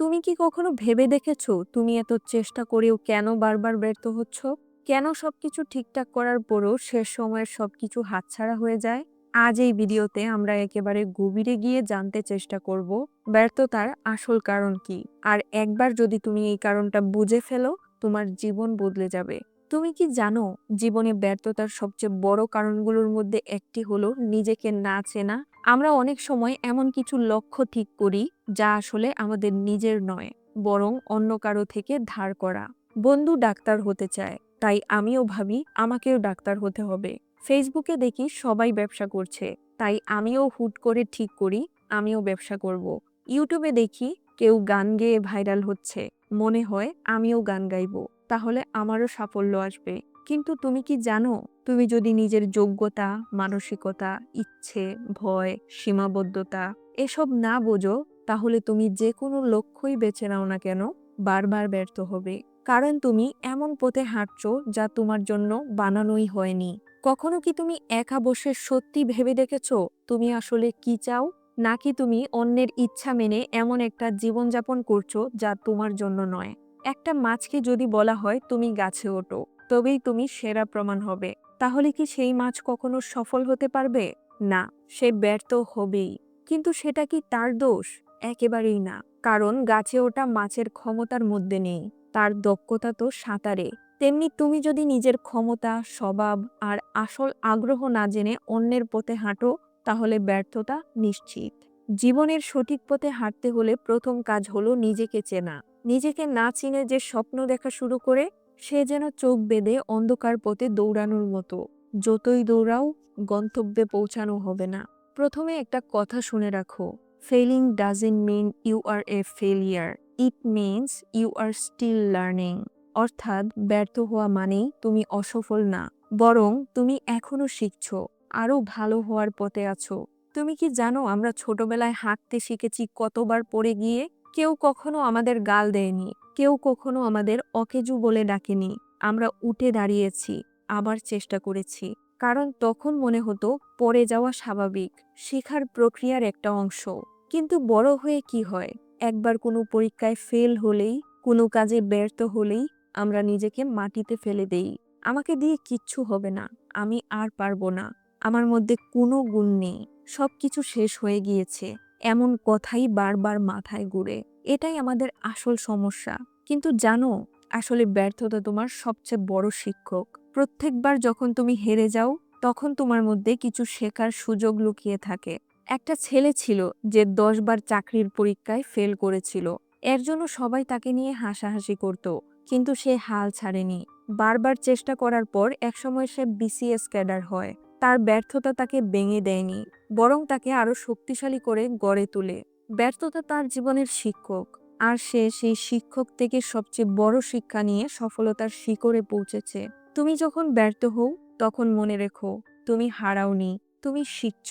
তুমি কি কখনো ভেবে দেখেছ? তুমি এত চেষ্টা করেও কেন বারবার ব্যর্থ হচ্ছ? কেন সবকিছু ঠিকঠাক করার পরও শেষ সময়ের সবকিছু হাতছাড়া হয়ে যায়? আজ এই ভিডিওতে আমরা একেবারে গভীরে গিয়ে জানতে চেষ্টা করব, ব্যর্থতার আসল কারণ কি? আর একবার যদি তুমি এই কারণটা বুঝে ফেলো, তোমার জীবন বদলে যাবে। তুমি কি জানো, জীবনে ব্যর্থতার সবচেয়ে বড় কারণগুলোর মধ্যে একটি হলো নিজেকে না চেনা আমরা অনেক সময় এমন কিছু লক্ষ্য ঠিক করি যা আসলে আমাদের নিজের নয়, বরং অন্য কারও থেকে ধার করা। বন্ধু ডাক্তার হতে চায়, তাই আমিও ভাবি আমাকেও ডাক্তার হতে হবে। ফেসবুকে দেখি সবাই ব্যবসা করছে, তাই আমিও হুট করে ঠিক করি, আমিও ব্যবসা করব। ইউটিউবে দেখি কেউ গান গেয়ে ভাইরাল হচ্ছে, মনে হয় আমিও গান গাইবো, তাহলে আমারও সাফল্য আসবে। কিন্তু তুমি কি জানো, তুমি যদি নিজের যোগ্যতা, মানসিকতা, ইচ্ছে, ভয়, সীমাবদ্ধতা এসব না বোঝো, তাহলে তুমি যে কোনো লক্ষ্যই বেছে নাও না কেন, বারবার ব্যর্থ হবে। কারণ তুমি এমন পথে হাঁটছো যা তোমার জন্য বানানোই হয়নি। কখনো কি তুমি একা বসে সত্যি ভেবে দেখেছ, তুমি আসলে কি চাও? নাকি তুমি অন্যের ইচ্ছা মেনে এমন একটা জীবনযাপন করছ যা তোমার জন্য নয়? একটা মাছকে যদি বলা হয়, তুমি গাছে ওঠো। তবেই তুমি সেরা প্রমাণ হবে। তাহলে কি সেই মাছ কখনো সফল হতে পারবে? না, সে ব্যর্থ হবেই। কিন্তু সেটা কি তার দোষ? একেবারেই না। কারণ গাছে ওটা মাছের ক্ষমতার মধ্যে নেই। তার দক্ষতা তো সাঁতারে। তেমনি তুমি যদি নিজের ক্ষমতা, স্বভাব আর আসল আগ্রহ না জেনে অন্যের পথে হাঁটো, তাহলে ব্যর্থতা নিশ্চিত। জীবনের সঠিক পথে হাঁটতে হলে প্রথম কাজ হলো নিজেকে চেনা। নিজেকে না চিনে যে স্বপ্ন দেখা শুরু করে সে যেন চোখ বেঁধে অন্ধকার পথে দৌড়ানোর মতো। যতই দৌড়াও, গন্তব্যে পৌঁছানো হবে না। প্রথমে একটা কথা শুনে রাখো। Failing doesn't mean you are a failure it means you are still learning অর্থাৎ ব্যর্থ হওয়া মানেই তুমি অসফল না, বরং তুমি এখনও শিখছো, আরও ভালো হওয়ার পথে আছো। তুমি কি জানো আমরা ছোটবেলায় হাঁটতে শিখেছি কতবার পড়ে গিয়ে? কেউ কখনো আমাদের গাল দেয়নি। কেউ কখনো আমাদের অকেজু বলে ডাকেনি, আমরা উঠে দাঁড়িয়েছি, আবার চেষ্টা করেছি। কারণ তখন মনে হতো, পড়ে যাওয়া স্বাভাবিক, শেখার প্রক্রিয়ার একটা অংশ। কিন্তু বড় হয়ে কি হয়? একবার কোনো পরীক্ষায় ফেল হলেই, কোনো কাজে ব্যর্থ হলেই, আমরা নিজেকে মাটিতে ফেলে দেই। আমাকে দিয়ে কিচ্ছু হবে না, আমি আর পারব না। আমার মধ্যে কোনো গুণ নেই সব কিছু শেষ হয়ে গিয়েছে। এমন কথাই বারবার মাথায় ঘুরে। এটাই আমাদের আসল সমস্যা। কিন্তু জানো, আসলে ব্যর্থতা তোমার সবচেয়ে বড় শিক্ষক। প্রত্যেকবার যখন তুমি হেরে যাও, তখন তোমার মধ্যে কিছু শেখার সুযোগ লুকিয়ে থাকে। একটা ছেলে ছিল যে দশবার চাকরির পরীক্ষায় ফেল করেছিল। এর জন্য সবাই তাকে নিয়ে হাসাহাসি করত, কিন্তু সে হাল ছাড়েনি। বারবার চেষ্টা করার পর একসময় সে বিসিএস ক্যাডার হয়। তার ব্যর্থতা তাকে ভেঙে দেয়নি, বরং তাকে আরও শক্তিশালী করে গড়ে তোলে। ব্যর্থতা তার জীবনের শিক্ষক, আর সে সেই শিক্ষক থেকে সবচেয়ে বড় শিক্ষা নিয়ে সফলতার শিখরে পৌঁছেছে। তুমি যখন ব্যর্থ হও, তখন মনে রেখো, তুমি হারাওনি, তুমি শিখছ,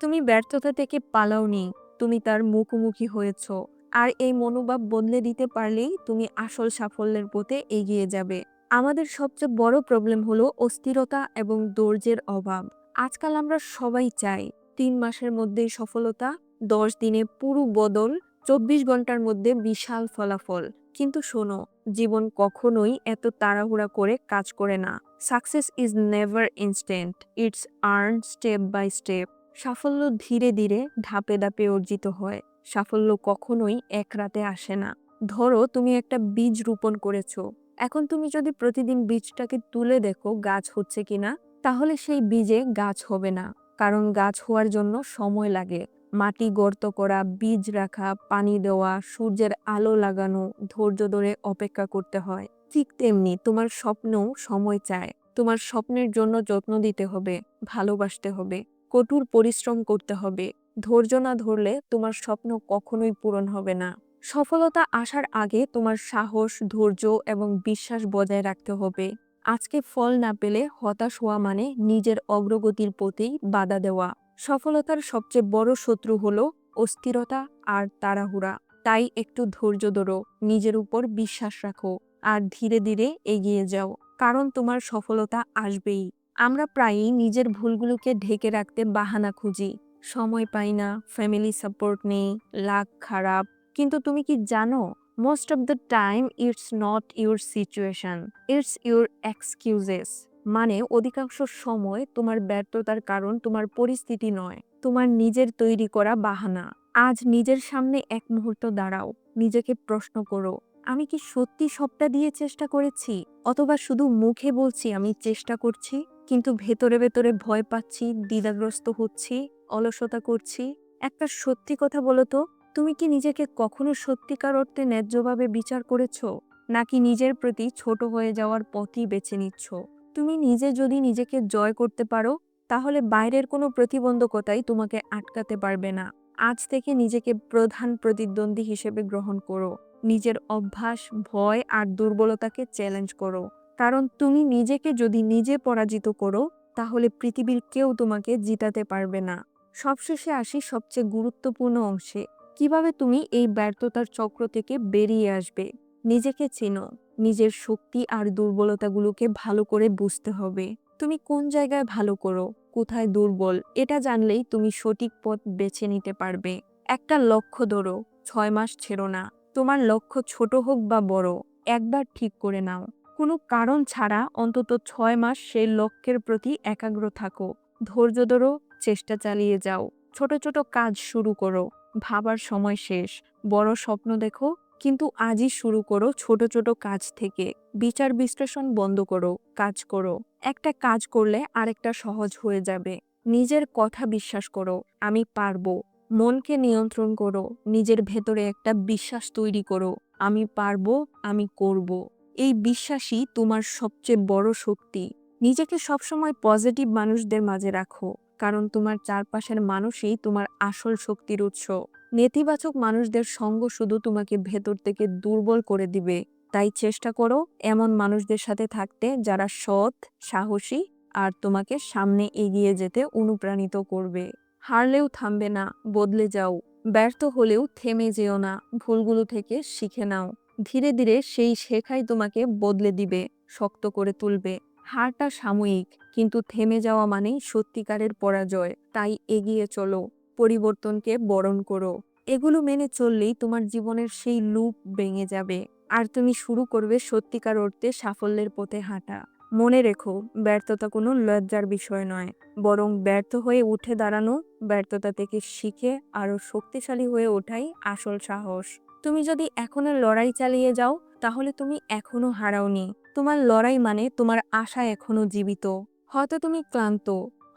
তুমি ব্যর্থতা থেকে পালাওনি, তুমি তার মুখোমুখি হয়েছ, আর এই মনোভাব বদলে দিতে পারলেই তুমি আসল সাফল্যের পথে এগিয়ে যাবে। আমাদের সবচেয়ে বড় প্রবলেম হলো অস্থিরতা এবং ধৈর্যের অভাব। আজকাল আমরা সবাই চাই তিন মাসের মধ্যেই সফলতা, দশ দিনে পুরো বদল, চব্বিশ ঘণ্টার মধ্যে বিশাল ফলাফল। কিন্তু শোনো, জীবন কখনোই এত তাড়াহুড়া করে কাজ করে না। Success is never instant it's earn step by step সাফল্য ধীরে ধীরে ধাপে ধাপে অর্জিত হয়। সাফল্য কখনোই এক রাতে আসে না। ধরো, তুমি একটা বীজ রোপণ করেছ। এখন তুমি যদি প্রতিদিন বীজটাকে তুলে দেখো গাছ হচ্ছে কিনা, তাহলে সেই বীজে গাছ হবে না। কারণ গাছ হওয়ার জন্য সময় লাগে। মাটি গর্ত করা, বীজ রাখা, পানি দেওয়া, সূর্যের আলো লাগানো, ধৈর্য ধরে অপেক্ষা করতে হয়। ঠিক তেমনি তোমার স্বপ্নও সময় চায়। তোমার স্বপ্নের জন্য যত্ন দিতে হবে, ভালোবাসতে হবে, কঠোর পরিশ্রম করতে হবে। ধৈর্য না ধরলে তোমার স্বপ্ন কখনোই পূরণ হবে না। সফলতা আসার আগে তোমার সাহস, ধৈর্য এবং বিশ্বাস বজায় রাখতে হবে। আজকে ফল না পেলে হতাশ হওয়া মানে নিজের অগ্রগতির পথেই বাধা দেওয়া। সফলতার সবচেয়ে বড় শত্রু হলো অস্থিরতা আর তাড়াহুড়া। তাই একটু ধৈর্য ধরো, নিজের উপর বিশ্বাস রাখো আর ধীরে ধীরে এগিয়ে যাও, কারণ তোমার সফলতা আসবেই। আমরা প্রায়ই নিজের ভুলগুলোকে ঢেকে রাখতে বাহানা খুঁজি। সময় পাই না ফ্যামিলি সাপোর্ট নেই লাক খারাপ কিন্তু তুমি কি জানো most of the time it's not your situation it's your excuses মানে অধিকাংশ সময় তোমার ব্যর্থতার কারণ তোমার পরিস্থিতি নয়, তোমার নিজের তৈরি করা বাহানা। আজ নিজের সামনে এক মুহূর্ত দাঁড়াও, নিজেকে প্রশ্ন করো, আমি কি সত্যি সবটা দিয়ে চেষ্টা করেছি? অথবা শুধু মুখে বলছি আমি চেষ্টা করছি, কিন্তু ভেতরে ভেতরে ভয় পাচ্ছি, দ্বিধাগ্রস্ত হচ্ছি, অলসতা করছি? একটা সত্যি কথা বলো তো। তুমি কি নিজেকে কখনো সত্যিকার অর্থে ন্যায্যভাবে বিচার করেছ? নাকি নিজের প্রতি ছোট হয়ে যাওয়ার পথই বেছে নিচ্ছ? তুমি নিজে যদি নিজেকে জয় করতে পারো, তাহলে বাইরের কোনো প্রতিবন্ধকতাই তোমাকে আটকাতে পারবে না। আজ থেকে নিজেকে প্রধান প্রতিদ্বন্দ্বী হিসেবে গ্রহণ করো। নিজের অভ্যাস, ভয় আর দুর্বলতাকে চ্যালেঞ্জ করো। কারণ তুমি নিজেকে যদি নিজে পরাজিত করো, তাহলে পৃথিবীর কেউ তোমাকে জিতাতে পারবে না। সবশেষে আসি সবচেয়ে গুরুত্বপূর্ণ অংশে। কীভাবে তুমি এই ব্যর্থতার চক্র থেকে বেরিয়ে আসবে? নিজেকে চেনো, নিজের শক্তি আর দুর্বলতাগুলোকে ভালো করে বুঝতে হবে। তুমি কোন জায়গায় ভালো করো, কোথায় দুর্বল, এটা জানলেই তুমি সঠিক পথ বেছে নিতে পারবে। একটা লক্ষ্য ধরো, ছয় মাস ছেড়ো না। তোমার লক্ষ্য ছোট হোক বা বড়, একবার ঠিক করে নাও। কোনো কারণ ছাড়া অন্তত ছয় মাস সেই লক্ষ্যের প্রতি একাগ্র থাকো। ধৈর্য ধরো, চেষ্টা চালিয়ে যাও। ছোট ছোট কাজ শুরু করো। ভাবার সময় শেষ। বড় স্বপ্ন দেখো, কিন্তু আজই শুরু করো ছোট ছোট কাজ থেকে। বিচার বিশ্লেষণ বন্ধ করো, কাজ করো। একটা কাজ করলে আরেকটা সহজ হয়ে যাবে। নিজের কথা বিশ্বাস করো, আমি পারব। মনকে নিয়ন্ত্রণ করো, নিজের ভেতরে একটা বিশ্বাস তৈরি করো, আমি পারব, আমি করব। এই বিশ্বাসই তোমার সবচেয়ে বড় শক্তি। নিজেকে সবসময় পজিটিভ মানুষদের মাঝে রাখো। কারণ তোমার চারপাশের মানুষই তোমার আসল শক্তির উৎস। নেতিবাচক মানুষদের সঙ্গ শুধু তোমাকে ভেতর থেকে দুর্বল করে দিবে। তাই চেষ্টা করো এমন মানুষদের সাথে থাকতে যারা সৎ, সাহসী আর তোমাকে সামনে এগিয়ে যেতে অনুপ্রাণিত করবে। হারলেও থামবে না, বদলে যাও। ব্যর্থ হলেও থেমে যেও না, ভুলগুলো থেকে শিখে নাও। ধীরে ধীরে সেই শেখাই তোমাকে বদলে দিবে, শক্ত করে তুলবে। হারটা সাময়িক, কিন্তু থেমে যাওয়া মানেই সত্যিকারের পরাজয়। তাই এগিয়ে চলো, পরিবর্তনকে বরণ করো। এগুলো মেনে চললেই তোমার জীবনের সেই লুপ ভেঙে যাবে। আর তুমি শুরু করবে সত্যিকার অর্থে সাফল্যের পথে হাঁটা। মনে রেখো, ব্যর্থতা কোনো লজ্জার বিষয় নয়। বরং ব্যর্থ হয়ে উঠে দাঁড়ানো, ব্যর্থতা থেকে শিখে আরও শক্তিশালী হয়ে ওঠাই আসল সাহস। তুমি যদি এখনও লড়াই চালিয়ে যাও, তাহলে তুমি এখনও হারাওনি। তোমার লড়াই মানে তোমার আশা এখনও জীবিত। হয়তো তুমি ক্লান্ত,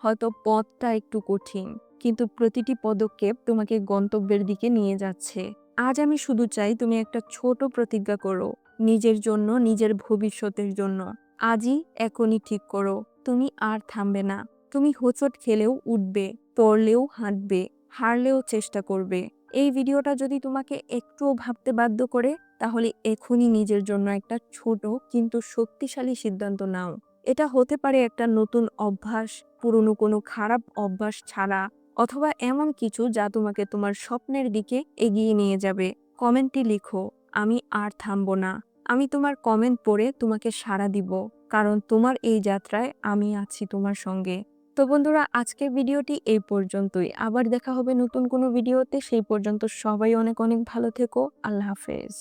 হয়তো পথটা একটু কঠিন, কিন্তু প্রতিটি পদক্ষেপ তোমাকে গন্তব্যের দিকে নিয়ে যাচ্ছে। আজ আমি শুধু চাই তুমি একটা ছোট প্রতিজ্ঞা করো, নিজের জন্য, নিজের ভবিষ্যতের জন্য। আজই এখনই ঠিক করো, তুমি আর থামবে না। তুমি হোঁচট খেলেও উঠবে পড়লেও হাঁটবে, হারলেও চেষ্টা করবে। এই ভিডিওটা যদি তোমাকে একটুও ভাবতে বাধ্য করে, তাহলে এখনই নিজের জন্য একটা ছোট কিন্তু শক্তিশালী সিদ্ধান্ত নাও। এটা হতে পারে একটা নতুন অভ্যাস, পুরনো কোনো খারাপ অভ্যাস ছাড়া, অথবা এমন কিছু যা তোমাকে তোমার স্বপ্নের দিকে এগিয়ে নিয়ে যাবে। কমেন্টটি লিখো, আমি আর থামবো না। আমি তোমার কমেন্ট পড়ে তোমাকে সাড়া দিব, কারণ তোমার এই যাত্রায় আমি আছি তোমার সঙ্গে। তো বন্ধুরা, আজকের ভিডিওটি এই পর্যন্তই। আবার দেখা হবে নতুন কোনো ভিডিওতে। সেই পর্যন্ত সবাই অনেক অনেক ভালো থেকো। আল্লাহ হাফেজ।